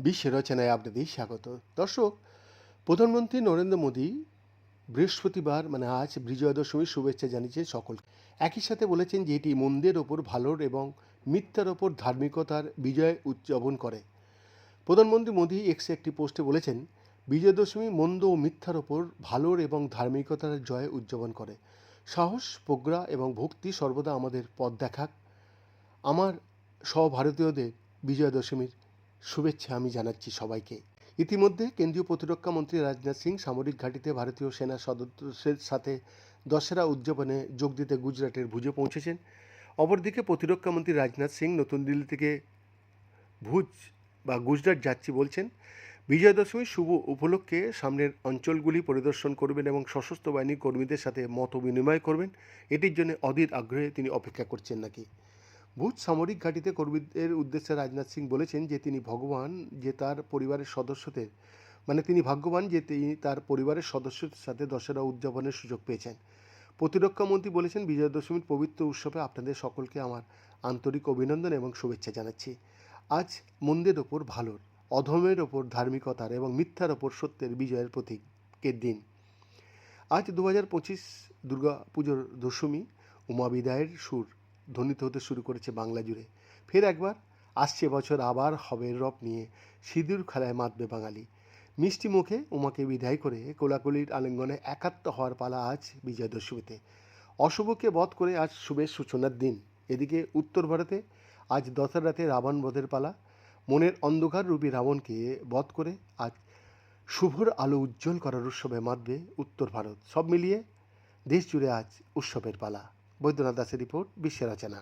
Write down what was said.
বিশ্ব রচনায় আপনাদের স্বাগত। দর্শক, প্রধানমন্ত্রী নরেন্দ্র মোদী বৃহস্পতিবার মানে আজ বিজয়া দশমীর শুভেচ্ছা জানিয়েছেন সকল একই সাথে বলেছেন যে এটি মন্দের ওপর ভালোর এবং মিথ্যার ওপর ধার্মিকতার বিজয় উদযাপন করে। প্রধানমন্ত্রী মোদী এক্সে একটি পোস্টে বলেছেন বিজয়া দশমী মন্দ ও মিথ্যার ওপর ভালোর এবং ধার্মিকতার জয় উদযাপন করে। সাহস, প্রজ্ঞা এবং ভক্তি সর্বদা আমাদের পথ দেখাক। আমার সভারতীয়দের বিজয়া দশমীর শুভেচ্ছা আমি জানাচ্ছি সবাইকে। ইতিমধ্যে কেন্দ্রীয় প্রতিরক্ষা মন্ত্রী রাজনাথ সিং সামরিক ঘাঁটিতে ভারতীয় সেনা সদস্যের সাথে দশেরা উদযাপনে যোগ দিতে গুজরাটের ভুজে পৌঁছেছেন। অপরদিকে প্রতিরক্ষা মন্ত্রী রাজনাথ সিং নতুন দিল্লি থেকে ভুজ বা গুজরাট যাচ্ছি বলছেন বিজয়া দশমীর শুভ উপলক্ষে সামনের অঞ্চলগুলি পরিদর্শন করবেন এবং সশস্ত্র বাহিনীর কর্মীদের সাথে মত বিনিময় করবেন। এটির জন্য অধীর আগ্রহে তিনি অপেক্ষা করছেন নাকি? ভুজ সামরিক ঘাঁটিতে কর্মীদের উদ্দেশ্যে রাজনাথ সিং বলেছেন যে, তিনি ভগবান যে তার পরিবারের সদস্যদের মানে তিনি ভাগ্যবান যে তিনি তার পরিবারের সদস্যদের সাথে দশেরা উদযাপনের সুযোগ পেয়েছেন। প্রতিরক্ষা মন্ত্রী বলেছেন, বিজয়া দশমীর পবিত্র উৎসবে আপনাদের সকলকে আমার আন্তরিক অভিনন্দন এবং শুভেচ্ছা জানাচ্ছি। আজ মন্দের ওপর ভালোর। অধমের ওপর ধার্মিকতার এবং মিথ্যার ওপর সত্যের বিজয়ের প্রতীকের দিন। আজ দু হাজার পঁচিশ দুর্গা পুজোর দশমী উমা বিদায়ের সুর ধ্বনিত হতে শুরু করেছে বাংলা জুড়ে। ফের একবার আসছে বছর আবার হবে রব নিয়ে সিঁদুর খেলায় মাতবে বাঙালি। মিষ্টি মুখে উমাকে বিদায় করে কোলাকুলির আলিঙ্গনে একাত্ম হওয়ার পালা আজ বিজয় দশমীতে। অশুভকে বধ করে আজ শুভের সূচনার দিন। এদিকে উত্তর ভারতে আজ দশরাতে রাবণ বধের পালা। মনের অন্ধকার রূপী রাবণকে বধ করে আজ শুভর আলো উজ্জ্বল করার উৎসবে মাতবে উত্তর ভারত। সব মিলিয়ে দেশ জুড়ে আজ উৎসবের পালা। বৈদ্যনাথ দাসের রিপোর্ট বিশ্বের রচনা